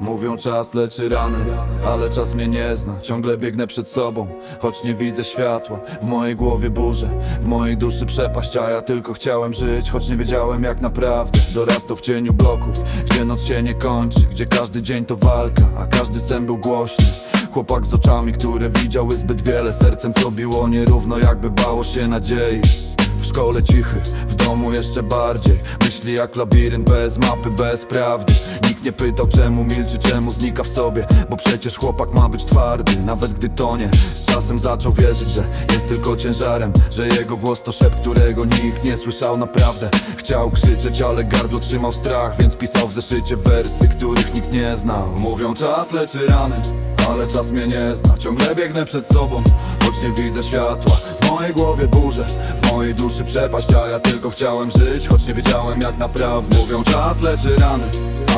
Mówią czas leczy rany, ale czas mnie nie zna. Ciągle biegnę przed sobą, choć nie widzę światła. W mojej głowie burze, w mojej duszy przepaść A ja tylko chciałem żyć, choć nie wiedziałem jak naprawdę. Dorastał w cieniu bloków, gdzie noc się nie kończy Gdzie każdy dzień to walka, a każdy sen był głośny. Chłopak z oczami, które widziały zbyt wiele. Sercem co biło nierówno, jakby bało się nadziei szkole cichy, w domu jeszcze bardziej. Myśli jak labirynt bez mapy, bez prawdy. Nikt nie pytał czemu milczy, czemu znika w sobie. Bo przecież chłopak ma być twardy, nawet gdy tonie. Z czasem zaczął wierzyć, że jest tylko ciężarem. Że jego głos to szept, którego nikt nie słyszał. Naprawdę Chciał krzyczeć, ale gardło trzymał strach. Więc pisał w zeszycie wersy, których nikt nie znał. Mówią czas leczy rany ale czas mnie nie zna. Ciągle biegnę przed sobą, choć nie widzę światła. W mojej głowie burze, w mojej duszy przepaść A ja tylko chciałem żyć, choć nie wiedziałem jak naprawdę. Mówią czas leczy rany,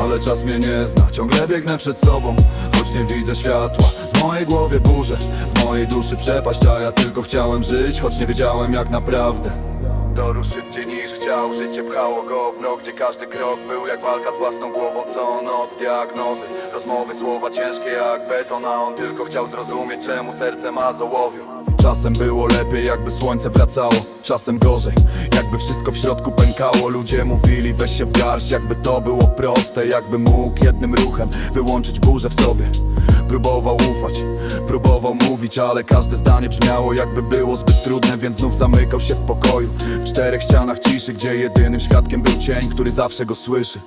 ale czas mnie nie zna. Ciągle biegnę przed sobą, choć nie widzę światła. W mojej głowie burze, w mojej duszy przepaść A ja tylko chciałem żyć, choć nie wiedziałem jak naprawdę. Dorósł szybciej niż chciał, życie pchało go w mrok Gdzie każdy krok był jak walka z własną głową Co noc diagnozy, rozmowy, słowa ciężkie jak beton A on tylko chciał zrozumieć czemu serce ma zołowiu Czasem było lepiej jakby słońce wracało Czasem gorzej, jakby wszystko w środku pękało Ludzie mówili weź się w garść. Jakby to było proste, jakby mógł jednym ruchem Wyłączyć burzę w sobie. Próbował ufać, próbował mówić Ale każde zdanie brzmiało jakby było zbyt trudne Więc znów zamykał się w pokoju. W czterech ścianach ciszy, gdzie jedynym świadkiem był cień Który zawsze go słyszy.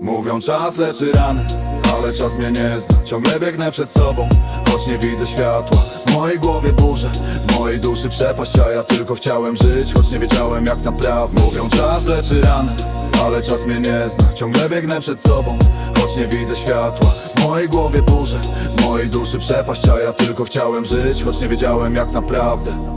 Mówią czas leczy rany, ale czas mnie nie zna. Ciągle biegnę przed sobą, choć nie widzę światła. W mojej głowie burze, w mojej duszy przepaść A ja tylko chciałem żyć, choć nie wiedziałem jak naprawdę Mówią czas leczy rany, ale czas mnie nie zna. Ciągle biegnę przed sobą, choć nie widzę światła. W mojej głowie burze, w mojej duszy przepaść A ja tylko chciałem żyć, choć nie wiedziałem jak naprawdę.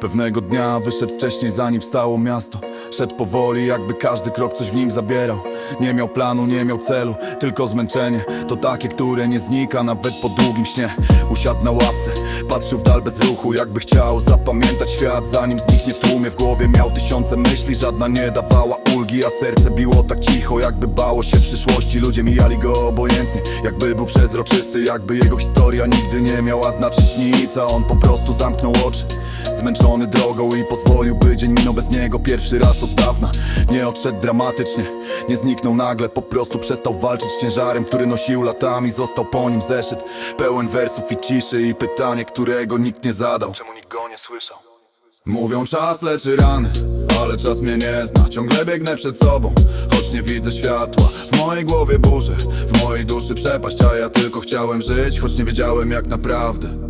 Pewnego dnia wyszedł wcześniej zanim wstało miasto Szedł powoli jakby każdy krok coś w nim zabierał. Nie miał planu, nie miał celu, tylko zmęczenie. To takie, które nie znika nawet po długim śnie. Usiadł na ławce, patrzył w dal bez ruchu Jakby chciał zapamiętać świat zanim zniknie w tłumie. W głowie miał tysiące myśli, żadna nie dawała ulgi A serce biło tak cicho, jakby bało się przyszłości. Ludzie mijali go obojętnie, jakby był przezroczysty Jakby jego historia nigdy nie miała znaczyć nic A on po prostu zamknął oczy. Zmęczony drogą i pozwolił by dzień minął bez niego. Pierwszy raz od dawna. Nie odszedł dramatycznie, nie zniknął nagle Po prostu przestał walczyć ciężarem, który nosił latami Został po nim zeszyt, pełen wersów i ciszy I pytanie, którego nikt nie zadał. Czemu nikt go nie słyszał? Mówią czas leczy rany, ale czas mnie nie zna. Ciągle biegnę przed sobą, choć nie widzę światła. W mojej głowie burze, w mojej duszy przepaść A ja tylko chciałem żyć, choć nie wiedziałem jak naprawdę